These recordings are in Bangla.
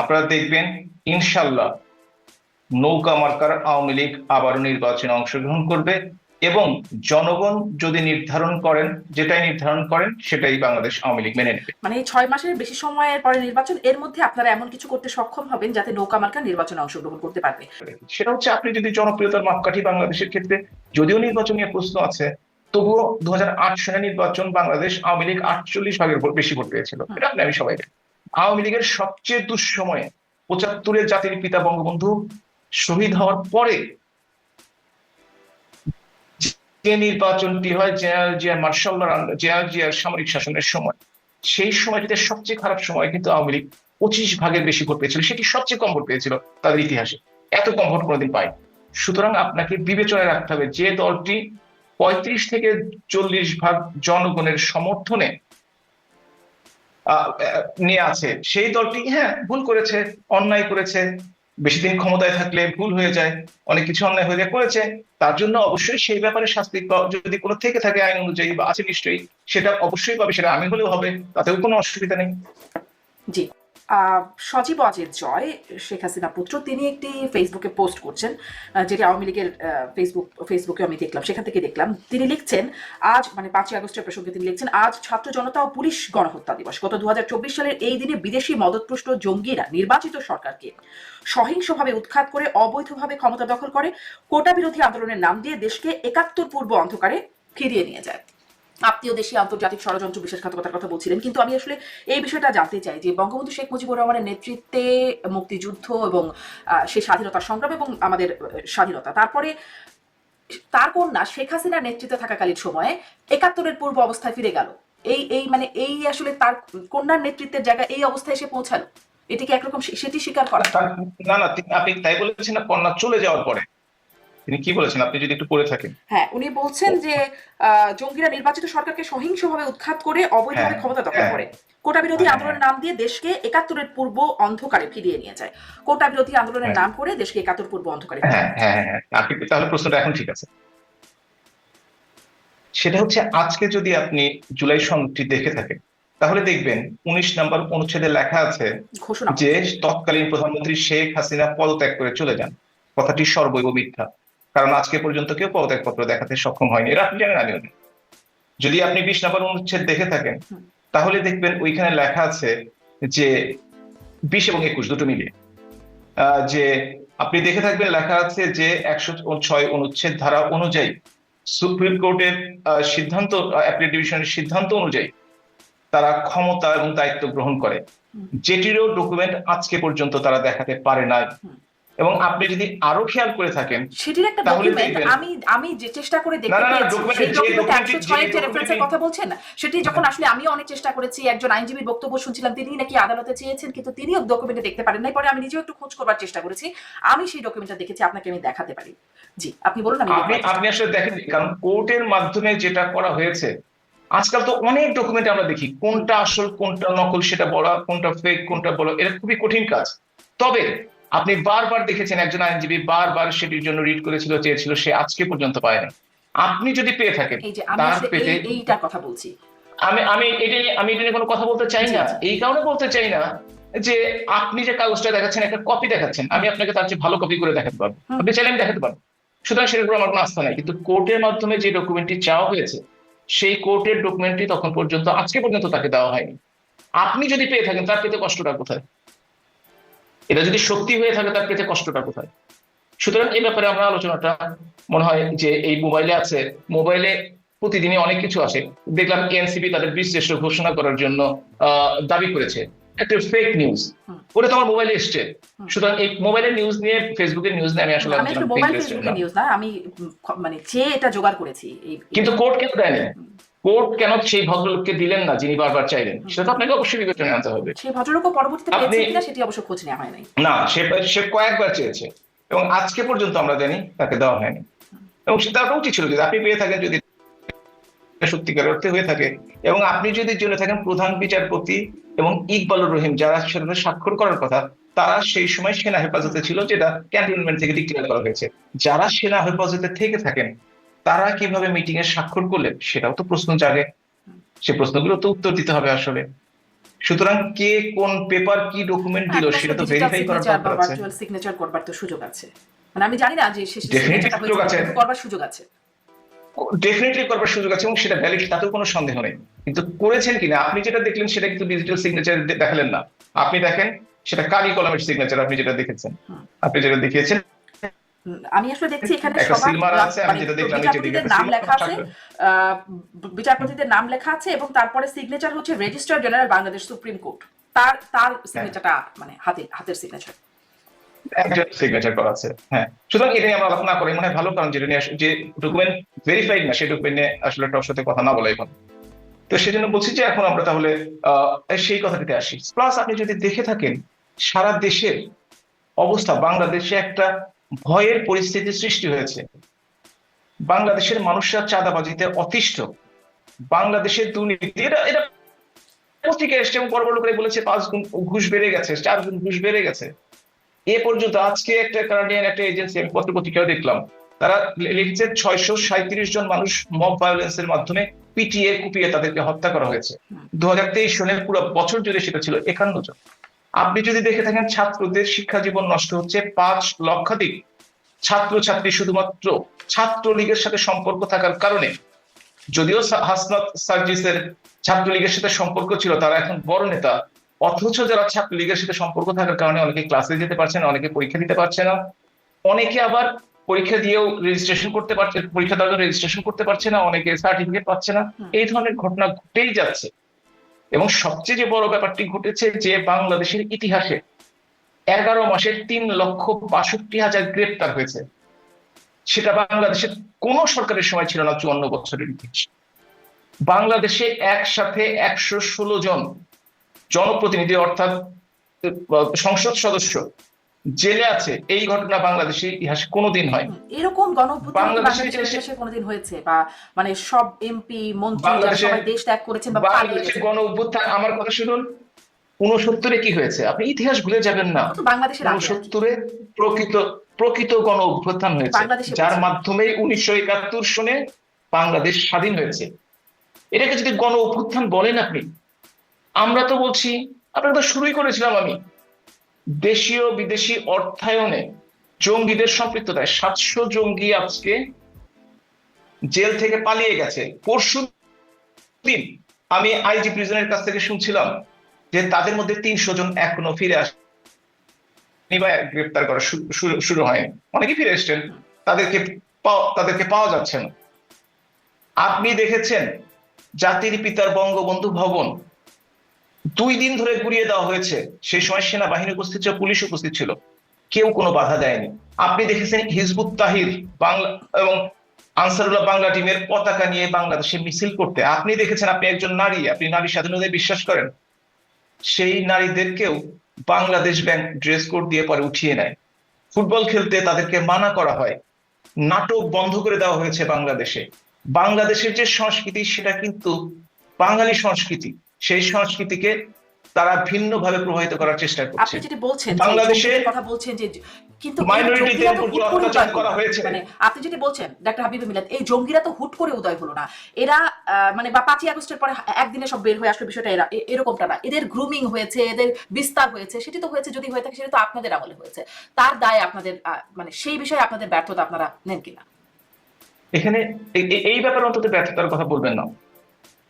আপনারা দেখবেন ইনশাল্লাহ নৌকা মার্কার আওয়ামী লীগ আবারও নির্বাচনে অংশগ্রহণ করবে এবং জনগণ যদি নির্ধারণ করেন যেটাই নির্ধারণ করেন সেটাই বাংলাদেশ আওয়ামী লীগ মেনে নেবে। মানে ছয় মাসের বেশি সময়ের পরে নির্বাচন এর মধ্যে আপনারা এমন কিছু করতে সক্ষম হবেন যাতে নৌকা মার্কা নির্বাচনে অংশগ্রহণ করতে পারবে। সেটা হচ্ছে আপনি যদি জনপ্রিয়তার মাপকাঠি বাংলাদেশের ক্ষেত্রে যদিও নির্বাচন নিয়ে প্রশ্ন আছে তবুও দু সালে নির্বাচন বাংলাদেশ আওয়ামী লীগ আটচল্লিশ ভাগের বেশি ভোট পেয়েছিল। এটা আপনি আমি সবাই। আওয়ামী লীগের সবচেয়ে দুঃসময়ে পঁচাত্তরের জাতির পিতা বঙ্গবন্ধু শহীদ হওয়ার পরে যে নির্বাচনটি হয় জেনারেল জিয়া মার্শাল্লাহ জেনারেল জিয়ার সামরিক শাসনের সময়, সেই সময়টিতে সবচেয়ে খারাপ সময় কিন্তু আওয়ামী লীগ পঁচিশ ভাগের বেশি ভোট পেয়েছিল। সেটি সবচেয়ে কম ভোট পেয়েছিল তাদের ইতিহাসে। এত কম ভোট কোনোদিন পাই সুতরাং আপনাকে বিবেচনায় রাখতে হবে যে দলটি পঁয়ত্রিশ থেকে চল্লিশ ভাগ জনগণের সমর্থনে নিয়ে আছে। সেই দলটি হ্যাঁ ভুল করেছে, অন্যায় করেছে। বেশি দিন ক্ষমতায় থাকলে ভুল হয়ে যায়, অনেক কিছু অন্যায় হয়ে যায়, করেছে। তার জন্য অবশ্যই সেই ব্যাপারে শাস্তি যদি কোনো থেকে থাকে আইন অনুযায়ী বা আছে নিশ্চয়ই, সেটা অবশ্যই পাবে, সেটা আমি হলেও হবে, তাতেও কোনো অসুবিধা নেই। জি। সজীব অজিত জয়, শেখ হাসিনা পুত্র, তিনি একটি ফেসবুকে পোস্ট করছেন যেটি আওয়ামী লীগের ফেসবুক ফেসবুকে আমি দেখলাম, সেখান থেকে দেখলাম। তিনি লিখছেন, আজ মানে পাঁচই আগস্টের প্রসঙ্গে তিনি লিখছেন, আজ ছাত্র জনতা ও পুলিশ গণহত্যা দিবস। গত দু হাজার চব্বিশ সালের এই দিনে বিদেশি মদতপুষ্ট জঙ্গিরা, নির্বাচিত সরকারকে সহিংসভাবে উৎখাত করে, অবৈধভাবে ক্ষমতা দখল করে কোটা বিরোধী আন্দোলনের নাম দিয়ে দেশকে একাত্তর পূর্ব অন্ধকারে ফিরিয়ে নিয়ে যায়। আত্মীয় দেশে আন্তর্জাতিক ষড়যন্ত্র বিশ্বাসঘাতকতার কথা বলছিলেন। কিন্তু আমি আসলে এই বিষয়টা জানতে চাই যে বঙ্গবন্ধু শেখ মুজিবুর রহমানের নেতৃত্বে মুক্তিযুদ্ধ এবং সেই স্বাধীনতা সংগ্রাম এবং আমাদের স্বাধীনতা। তারপরে তার কন্যা শেখ হাসিনার নেতৃত্বে থাকাকালীন সময়ে একাত্তরের পূর্ব অবস্থায় ফিরে গেল। এই এই মানে এই আসলে তার কন্যার নেতৃত্বের জায়গায় এই অবস্থায় এসে পৌঁছালো। এটিকে একরকম সেটি স্বীকার করা? না না আপনি তাই বলেছেন না, কন্যা চলে যাওয়ার পরে। তিনি কি বলেছেন? আপনি যদি একটু পড়ে থাকেন। হ্যাঁ উনি বলছেন যে জঙ্গিরা নির্বাচিত সরকারকে সহিংসভাবে উৎখাত করে অবৈধভাবে হ্যাঁ, ক্ষমতা দখল হ্যাঁ। করে। কোটা বিরোধী হ্যাঁ, আন্দোলনের নাম দিয়ে দেশকে একাত্তরের পূর্ব অন্ধকারে ফিরিয়ে নিয়ে যায়। কোটা বিরোধী আন্দোলনের। নাম করে দেশকে একাত্তর পূর্ব অন্ধকারে হ্যাঁ হ্যাঁ হ্যাঁ। আপনি তাহলে প্রশ্নটা এখন ঠিক আছে। সেটা হচ্ছে আজকে যদি আপনি জুলাই সনদটি দেখে থাকেন তাহলে দেখবেন উনিশ নম্বর অনুচ্ছেদে লেখা আছে ঘোষণা যে তৎকালীন প্রধানমন্ত্রী শেখ হাসিনা পদত্যাগ করে চলে যান। কথাটি সর্বৈব মিথ্যা। কারণ আজকে পর্যন্ত কেউ পদত্যাগপত্র দেখাতে সক্ষম হয়নি। এটা আপনি জানেন আমিও যদি আপনি বিশ নম্বর অনুচ্ছেদ দেখে থাকেন তাহলে দেখবেন ওইখানে লেখা আছে যে বিশ এবং একুশ দুটো মিলিয়ে। যে আপনি দেখে থাকবেন লেখা আছে যে একশো ছয় অনুচ্ছেদ ধারা অনুযায়ী সুপ্রিম কোর্টের সিদ্ধান্ত ডিভিশনের সিদ্ধান্ত অনুযায়ী তারা ক্ষমতা এবং দায়িত্ব গ্রহণ করে। যেটিরও ডকুমেন্ট আজকে পর্যন্ত তারা দেখাতে পারে নাই। এবং আপনি যদি আরও খেয়াল করে থাকেন সেটির একটা ডকুমেন্ট আমি আমি যে চেষ্টা করে দেখতে পেয়েছি সেই ডকুমেন্ট যে রেফারেন্সের কথা বলছেন সেটি যখন আসলে আমিও অনেক চেষ্টা করেছি একজন আইনজীবীর বক্তব্য শুনছিলাম তিনি নাকি আদালতে চেয়েছেন কিন্তু তিনিও ডকুমেন্টে দেখতে পারেন নাই পরে আমি নিজেও একটু খোঁজ করবার চেষ্টা করেছি আমি সেই ডকুমেন্টটা দেখেছি আপনাকে আমি দেখাতে পারি। জি আপনি বলুন আমি আপনি আপনি আসলে দেখেন কারণ কোর্টের মাধ্যমে যেটা করা হয়েছে আজকাল তো অনেক ডকুমেন্ট আমরা দেখি কোনটা আসল কোনটা নকল সেটা বলা কোনটা ফেক কোনটা বলা এটা খুবই কঠিন কাজ। তবে আপনি বারবার দেখেছেন একজন আইনজীবী বারবার সেটির জন্য রিড করেছিল চেয়েছিল সে আজকে পর্যন্ত পায়নি। আপনি যদি পেয়ে থাকেন তার আসলে পেটে এই- কথা বলছি। আমি আমি এটা নিয়ে আমি এটা নিয়ে কোনো কথা বলতে চাই না। এই কারণে বলতে চাই না যে আপনি যে কাগজটা দেখাচ্ছেন একটা কপি দেখাচ্ছেন আমি আপনাকে তার চেয়ে ভালো কপি করে দেখাতে পারব। আপনি চাইলে আমি দেখাতে পারব। সুতরাং সেটার উপর আমার কোনো আস্থা নাই। কিন্তু কোর্টের মাধ্যমে যে ডকুমেন্টটি চাওয়া হয়েছে সেই কোর্টের ডকুমেন্টটি তখন পর্যন্ত আজকে পর্যন্ত তাকে দেওয়া হয়নি। আপনি যদি পেয়ে থাকেন তার পেতে কষ্টটা কোথায়? এটা যদি সত্যি হয়ে থাকে তার পেতে কষ্টটা কোথায়? সুতরাং এই ব্যাপারে আমরা আলোচনাটা মনে হয় যে এই মোবাইলে আছে। মোবাইলে প্রতিদিনই অনেক কিছু আসে। দেখলাম এনসিপি তাদের বিশ্লেষ ঘোষণা করার জন্য দাবি করেছে। একটা ফেক নিউজ ওটা তো আমার মোবাইলে এসছে। সুতরাং এই মোবাইলের নিউজ নিয়ে ফেসবুকের নিউজ নিয়ে আমি আসলে আমি মোবাইল interested ফেসবুকে না। নিউজ না আমি মানে চেয়ে এটা জোগাড় করেছি। কিন্তু কোর্ট দেয়নি। কোর্ট কেন সেই ভদ্রলোককে দিলেন না যিনি বারবার চাইলেন? সেটা তো আপনাকে অবশ্যই বিবেচনায় আনতে হবে। সেই ভদ্রলোকও পরবর্তীতে পেয়েছে কিনা সেটি অবশ্য খোঁজ নেওয়া হয় নাই না সে সে কয়েকবার চেয়েছে। এবং আজকে পর্যন্ত আমরা জানি তাকে দেওয়া হয়নি। এবং সেটা ওটা উচিত ছিল যদি আপনি পেয়ে থাকেন যদি সত্যিকার অর্থে হয়ে থাকে। এবং আপনি যদি জেনে থাকেন প্রধান বিচারপতি এবং ইকবালুর রহিম যারা সেটাতে স্বাক্ষর করার কথা তারা সেই সময় সেনা হেফাজতে ছিল যেটা ক্যান্টনমেন্ট থেকে ডিক্লেয়ার করা হয়েছে। যারা সেনা হেফাজতে থেকে থাকেন তারা কীভাবে মিটিং এ স্বাক্ষর করলেন সেটাও তো প্রশ্ন জাগে। সে প্রশ্নগুলো তো উত্তর দিতে হবে আসলে। সুতরাং কে কোন পেপার কি ডকুমেন্ট দিল সেটা তো ভেরিফাই করার দরকার আছে। ভার্চুয়াল সিগনেচার করবার তো সুযোগ আছে। মানে আমি জানি না যে শেষে সুযোগ হয়েছে, আছে। করবার সুযোগ আছে। ডেফিনেটলি করবার সুযোগ আছে এবং সেটা ভ্যালিড তাতেও কোনো সন্দেহ নেই। কিন্তু করেছেন কিনা আপনি যেটা দেখলেন সেটা কিন্তু ডিজিটাল সিগনেচার দেখালেন না। আপনি দেখেন সেটা কালি কলমের সিগনেচার আপনি যেটা দেখেছেন। আপনি যেটা দেখিয়েছেন আমি আসলে দেখছি এখানে সবার নাম- মানে লেখা আছে বিচারপতিদের নাম লেখা আছে এবং তারপরে সিগনেচার হচ্ছে registrar general Bangladesh supreme court তার তার হ্যাঁ। সিগনেচারটা মানে হাতে হাতের সিগনেচার একজন সিগনেচার করা আছে হ্যাঁ। সুতরাং নিয়ে আমরা করি মনে হয় ভালো কারণ যেটা নিয়ে যে ডকুমেন্ট ভেরিফাইড না সেই ডকুমেন্ট নিয়ে আসলে সাথে কথা না তো সেজন্য বলছি যে এখন আমরা তাহলে আহ, সেই কথাটিতে আসি। প্লাস আপনি যদি দেখে থাকেন সারা দেশের অবস্থা বাংলাদেশে একটা ভয়ের পরিস্থিতি সৃষ্টি হয়েছে। বাংলাদেশের মানুষরা চাঁদাবাজিতে অতিষ্ঠ। বাংলাদেশের দুর্নীতি এটা এটা পত্রিকায় এসছে এবং বড় বড় করে বলেছে পাঁচ গুণ ঘুষ বেড়ে গেছে চার গুণ ঘুষ বেড়ে গেছে। এ পর্যন্ত আজকে একটা কানাডিয়ান একটা এজেন্সি আমি পত্র পত্রিকাও দেখলাম। তারা লিখছে ছয়শো সাঁত্রিশ জন মানুষ মব ভায়োলেন্সের মাধ্যমে পিটিএ কুপিয়ে তাদেরকে হত্যা করা হয়েছে। দু হাজার তেইশ সনের পুরো বছর জুড়ে সেটা ছিল একান্ন জন। আপনি যদি দেখে থাকেন ছাত্রদের শিক্ষা জীবন নষ্ট হচ্ছে পাঁচ লক্ষাধিক ছাত্র ছাত্রী শুধুমাত্র ছাত্রলীগের সাথে সম্পর্ক থাকার কারণে। যদিও হাসনাত সার্জিসের ছাত্রলীগের সাথে সম্পর্ক ছিল তারা এখন বড় নেতা। অথচ যারা ছাত্রলীগের সাথে সম্পর্ক থাকার কারণে অনেকে ক্লাসে যেতে পারছে না অনেকে পরীক্ষা দিতে পারছে না। অনেকে আবার পরীক্ষা দিয়েও রেজিস্ট্রেশন করতে পারছে পরীক্ষা দেওয়ার রেজিস্ট্রেশন করতে পারছে না অনেকে সার্টিফিকেট পাচ্ছে না। এই ধরনের ঘটনা ঘটেই যাচ্ছে। এবং সবচেয়ে যে বড় ব্যাপারটি ঘটেছে যে বাংলাদেশের ইতিহাসে এগারো মাসে তিন লক্ষ বাষট্টি হাজার গ্রেপ্তার হয়েছে। সেটা বাংলাদেশের কোন সরকারের সময় ছিল না, চুয়ান্ন বছরের ইতিহাস। বাংলাদেশে একসাথে একশো ষোলো জন জনপ্রতিনিধি অর্থাৎ সংসদ সদস্য জেলে আছে এই ঘটনা বাংলাদেশের ইতিহাসে কোনোদিন হয় এরকম গণঅভ্যুত্থান বাংলাদেশের ইতিহাসে- কোনোদিন হয়েছে বা মানে সব এমপি মন্ত্রী যারা সবাই দেশ ত্যাগ করেছেন বা বাংলাদেশের গণ অভ্যুত্থান আমার কথা শুনুন উনসত্তরে কি হয়েছে? আপনি ইতিহাস ভুলে যাবেন না। বাংলাদেশের। উনসত্তরে প্রকৃত প্রকৃত গণ অভ্যুত্থান হয়েছে। যার মাধ্যমে উনিশশো একাত্তর সনে বাংলাদেশ স্বাধীন হয়েছে। এটাকে যদি গণ অভ্যুত্থান বলেন আপনি আমরা তো বলছি আপনারা তো শুরুই করেছিলাম আমি। দেশীয় বিদেশি অর্থায়নে জঙ্গিদের সম্পৃক্ততায় সাতশো জঙ্গি আজকে জেল থেকে পালিয়ে গেছে। পরশু দিন আমি আইজি প্রিজনের কাছ থেকে শুনছিলাম যে তাদের মধ্যে তিনশো জন এখনও ফিরে আস বা গ্রেপ্তার করা শুরু- হয়নি। অনেকে ফিরে এসছেন, তাদেরকে তাদেরকে পাওয়া যাচ্ছে না। আপনি দেখেছেন জাতির পিতার বঙ্গবন্ধু ভবন দুই দিন ধরে ঘুরিয়ে দেওয়া হয়েছে। সেই সময় সেনাবাহিনী উপস্থিত ছিল, পুলিশ উপস্থিত ছিল। কেউ কোনো বাধা দেয়নি। আপনি দেখেছেন হিজবুত তাহির বাংলা এবং আনসারুল্লাহ বাংলা টিমের পতাকা নিয়ে বাংলাদেশে মিছিল করতে। আপনি দেখেছেন, আপনি একজন নারী, আপনি নারী স্বাধীনতায় বিশ্বাস করেন। সেই নারীদেরকেও বাংলাদেশ ব্যাংক ড্রেস কোড দিয়ে পরে উঠিয়ে নেয়। ফুটবল খেলতে তাদেরকে মানা করা হয়। নাটক বন্ধ করে দেওয়া হয়েছে বাংলাদেশে। বাংলাদেশের যে সংস্কৃতি, সেটা কিন্তু বাঙালি সংস্কৃতি। সেই সংস্কৃতিকে তারা ভিন্নভাবে প্রভাবিত করার চেষ্টা করছে। আপনি যেটা বলছেন বাংলাদেশে কথা বলছেন যে কিন্তু মাইনরিটিদের উপর অত্যাচার করা হয়েছে। মানে আপনি যেটা বলছেন ডাক্তার হাবিব মিলাদ এই জঙ্গিরা তো হুট করে উদয় হলো না। এরা মানে বা পাঁচই আগস্টের পরে একদিনে সব বের হয়ে আসলো বিষয়টা এরা এরকমটা না। এদের গ্রুমিং হয়েছে এদের বিস্তার হয়েছে সেটি তো হয়েছে যদি হয়ে থাকে সেটা তো আপনাদের আমলে হয়েছে। তার দায় আপনাদের আহ, মানে সেই বিষয়ে আপনাদের ব্যর্থতা আপনারা নেন কিনা? এখানে এই ব্যাপারে অন্তত ব্যর্থতার কথা বলবেন না।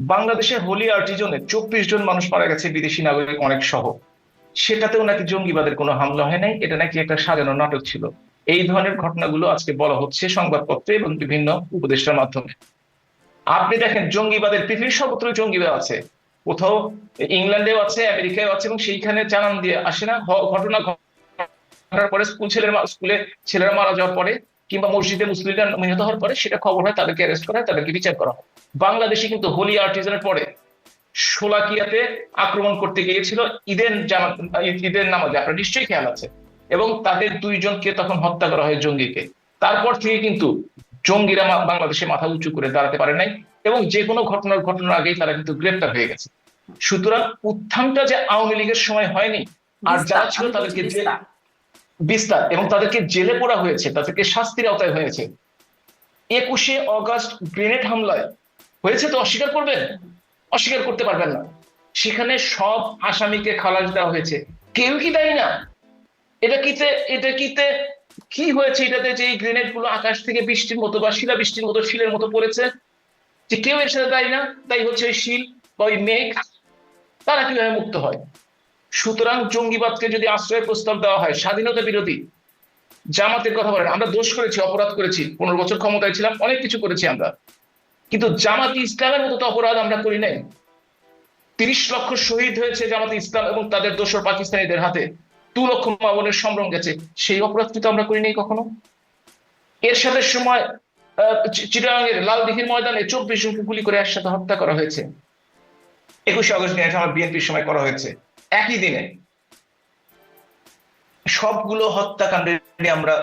বাংলাদেশে হোলি আর্টিজনে চব্বিশ জন মানুষ মারা গেছে, বিদেশি নাগরিক অনেক সহ। সেটাতেও নাকি জঙ্গিবাদের কোনো হামলা হয় নাই, এটা নাকি একটা সাজানো নাটক ছিল। এই ধরনের ঘটনাগুলো আজকে বলা হচ্ছে সংবাদপত্রে এবং বিভিন্ন উপদেষ্টার মাধ্যমে। আপনি দেখেন, জঙ্গিবাদের পৃথিবীর সর্বত্র জঙ্গিবাদ আছে। কোথাও ইংল্যান্ডেও আছে আমেরিকায় আছে এবং সেইখানে জানান দিয়ে আসে না। ঘটনা ঘটার পরে স্কুল ছেলের স্কুলে ছেলেরা মারা যাওয়ার পরে কিংবা মসজিদে মুসলিমরা নিহত হওয়ার পরে সেটা খবর হয় তাদেরকে অ্যারেস্ট করা হয় তাদেরকে বিচার করা হয়। বাংলাদেশে কিন্তু হোলি আর্টিজানের পরে সোলাকিয়াতে আক্রমণ করতে গিয়েছিল ঈদের জামা ঈদের নামাজে আপনার নিশ্চয়ই খেয়াল আছে। এবং তাদের দুইজনকে তখন হত্যা করা হয় জঙ্গিকে। তারপর থেকে কিন্তু জঙ্গিরা বাংলাদেশে মাথা উঁচু করে দাঁড়াতে পারে নাই এবং যে কোনো ঘটনার ঘটনার আগেই তারা কিন্তু গ্রেপ্তার হয়ে গেছে। সুতরাং উত্থানটা যে আওয়ামী লীগের সময় হয়নি আর যারা ছিল তাদেরকে বিস্তার। এবং তাদেরকে জেলে পোড়া হয়েছে, তাদেরকে শাস্তির আওতায় হয়েছে। একুশে অগস্ট গ্রেনেড হামলায় হয়েছে তো অস্বীকার করবেন? অস্বীকার করতে পারবেন না। সেখানে সব আসামিকে খালাস দেওয়া হয়েছে। কেউ কি দায়ী না? এটা কিতে এটা কিতে কি হয়েছে এটাতে যে গ্রেনেডগুলো আকাশ থেকে বৃষ্টির মতো বা শিলা বৃষ্টির মতো শিলের মতো পড়েছে? যে কেউ এর সাথে দায়ী না? তাই হচ্ছে ওই শিল বা ওই মেঘ, তারা কীভাবে মুক্ত হয়? সুতরাং জঙ্গিবাদকে যদি আশ্রয় প্রস্তাব দেওয়া হয়, স্বাধীনতা বিরোধী জামাতের কথা বলেন, আমরা দোষ করেছি, অপরাধ করেছি, পনেরো বছর ক্ষমতায় ছিলাম, অনেক কিছু করেছি আমরা। কিন্তু জামাত ইসলামের মতো তো অপরাধ আমরা করি নাই। তিরিশ লক্ষ শহীদ হয়েছে জামাত ইসলাম এবং তাদের দোসর পাকিস্তানিদের হাতে। দু লক্ষ মামনের সম্ভ্রম গেছে, সেই অপরাধ কিন্তু আমরা করি নাই কখনো। এর সাথে সময় চিটাঙ্গের লালদিঘির ময়দানে চব্বিশ জনকে গুলি করে একসাথে হত্যা করা হয়েছে। একুশে আগস্ট নিয়ে আমার বিএনপির সময় করা হয়েছে। একই দিনে সবগুলো হত্যাকাণ্ডের নিয়ে আমরা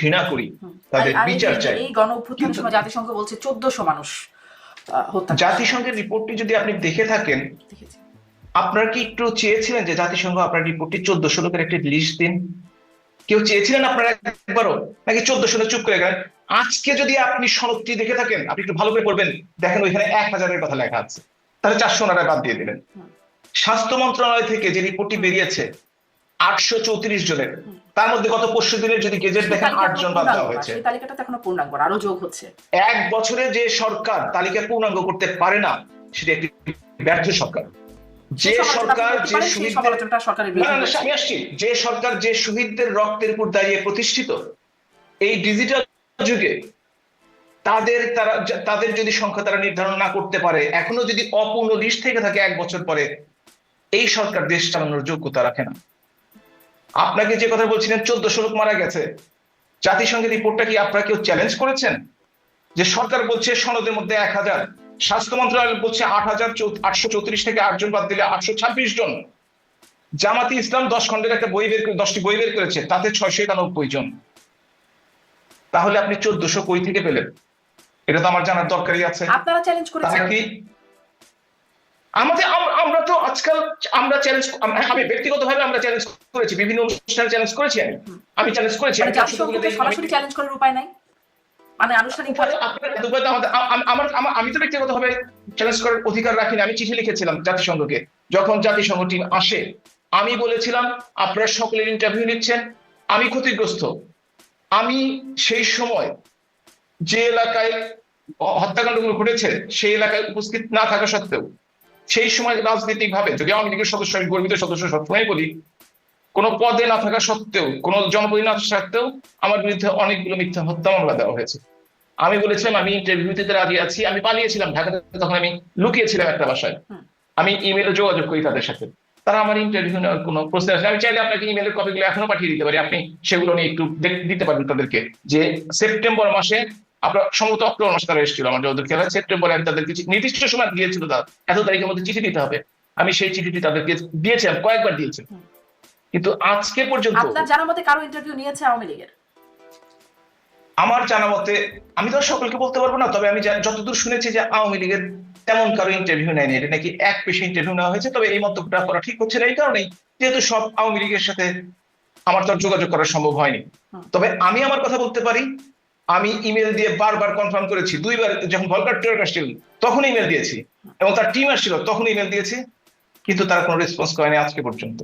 ঘৃণা করি তাদের বিচার চাই। এই গণ সময় জাতিসংঘ বলছে চোদ্দশো মানুষ। জাতিসংঘের রিপোর্টটি যদি আপনি দেখে থাকেন। আপনারা কি একটু চেয়েছিলেন যে জাতিসংঘ আপনার রিপোর্টটি চোদ্দশো লোকের একটি লিস্ট দিন? কেউ চেয়েছিলেন আপনারা একবারও? নাকি চোদ্দশো লোক চুপ করে গেলেন? আজকে যদি আপনি সনদটি দেখে থাকেন আপনি একটু ভালো করে পড়বেন দেখেন ওইখানে এক হাজারের কথা লেখা আছে। তাহলে চারশো ওনারা বাদ দিয়ে দিলেন। স্বাস্থ্য মন্ত্রণালয় থেকে যে রিপোর্টটি বেরিয়েছে আটশো চৌত্রিশ জনের তার মধ্যে গত পরশু দিনের যদি গেজেট দেখেন তালিকা আট জন বাদ দেওয়া হয়েছে। তালিকাটা এখনও পূর্ণাঙ্গ আরও যোগ হচ্ছে। এক বছরে যে সরকার তালিকা পূর্ণাঙ্গ করতে পারে না সেটা একটি ব্যর্থ সরকার। যে সরকার যে শহীদদের। আমি আসছি। যে সরকার যে শহীদদের রক্তের উপর দাঁড়িয়ে প্রতিষ্ঠিত এই ডিজিটাল যুগে তাদের তারা তাদের যদি সংখ্যা তারা নির্ধারণ না করতে পারে এখনও যদি অপূর্ণ লিস্ট থেকে থাকে এক বছর পরে এই সরকার দেশ চালানোর যোগ্যতা রাখে না। আপনাকে যে কথা বলছিলেন চোদ্দশো লোক মারা গেছে। জাতিসংঘের রিপোর্টটা কি আপনারা কেউ চ্যালেঞ্জ করেছেন? যে সরকার বলছে সনদের মধ্যে এক হাজার স্বাস্থ্য মন্ত্রণালয় বলছে আট হাজার আটশো চৌত্রিশ থেকে আটজন বাদ দিলে আটশো ছাব্বিশ জন। জামাতি ইসলাম দশ খন্ডের একটা বই বের করে দশটি বই বের করেছে তাতে ছয়শো একানব্বই জন। তাহলে আপনি চোদ্দশো কই থেকে পেলেন? এটা তো আমার জানার দরকারই আছে। আপনারা চ্যালেঞ্জ করেছেন? আমাদের আমরা তো আজকাল আমরা চ্যালেঞ্জ আমি ব্যক্তিগতভাবে আমরা চ্যালেঞ্জ করেছি বিভিন্ন অনুষ্ঠানে চ্যালেঞ্জ করেছি আমি। আমি চ্যালেঞ্জ করেছি। মানে সরাসরি চ্যালেঞ্জ করার উপায় নাই? মানে আমার- আমি তো ব্যক্তিগতভাবে চ্যালেঞ্জ করার অধিকার রাখি না আমি চিঠি লিখেছিলাম জাতিসংঘকে। যখন জাতিসংঘ টিম আসে আমি বলেছিলাম আপনারা সকলের ইন্টারভিউ নিচ্ছেন আমি ক্ষতিগ্রস্ত। আমি সেই সময় যে এলাকায় হত্যাকাণ্ডগুলো ঘটেছে সেই এলাকায় উপস্থিত না থাকা সত্ত্বেও সেই সময় রাজনৈতিক ভাবে যদি আওয়ামী লীগের সদস্য আমি গর্বিত সদস্য সবসময় বলি কোনো পদে না থাকা সত্ত্বেও কোনো জনপদী না সত্ত্বেও আমার বিরুদ্ধে অনেকগুলো মিথ্যা হত্যা মামলা দেওয়া হয়েছে। আমি বলেছিলাম আমি ইন্টারভিউতে রাজি আছি আমি পালিয়েছিলাম ঢাকাতে তখন আমি লুকিয়েছিলাম একটা বাসায়। আমি ইমেলে যোগাযোগ করি তাদের সাথে। তারা আমার ইন্টারভিউ নেওয়ার কোনো প্রশ্ন আসে আমি চাইলে আপনাকে ইমেলের কপিগুলো এখনও পাঠিয়ে দিতে পারি। আপনি সেগুলো নিয়ে একটু দেখ- দিতে পারবেন তাদেরকে যে সেপ্টেম্বর মাসে আপনার সম্ভবত অক্টোবর মাসে তারা এসেছিল আমার যতদূর খেলা। সেপ্টেম্বরে আমি তাদেরকে চি- নির্দিষ্ট সময় দিয়েছিল তারা। এত তারিখের মধ্যে চিঠি দিতে হবে। আমি সেই চিঠিটি তাদেরকে দিয়েছিলাম কয়েকবার দিয়েছি কিন্তু আজকে পর্যন্ত আপনার জানা মতে কারও ইন্টারভিউ নিয়েছে আওয়ামী লীগের? আমার জানা মতে আমি তো সকলকে বলতে পারব না তবে আমি যতদূর শুনেছি যে আওয়ামী লীগের তেমন কারও ইন্টারভিউ নেয়নি। এটা নাকি এক পেশে ইন্টারভিউ নেওয়া হয়েছে তবে এই মন্তব্যটা করা ঠিক হচ্ছে না এই কারণেই। যেহেতু সব আওয়ামী লীগের সাথে আমার তো যোগাযোগ করা সম্ভব হয়নি। তবে আমি আমার কথা বলতে পারি আমি ইমেল দিয়ে বারবার কনফার্ম করেছি, দুইবার যখন ভলকার ট্রেয়ার আসছিল, তখন ইমেল দিয়েছি। এবং তার টিম আসছিল, তখন ইমেল দিয়েছি, কিন্তু তারা কোনো রেসপন্স করেনি আজকে পর্যন্ত।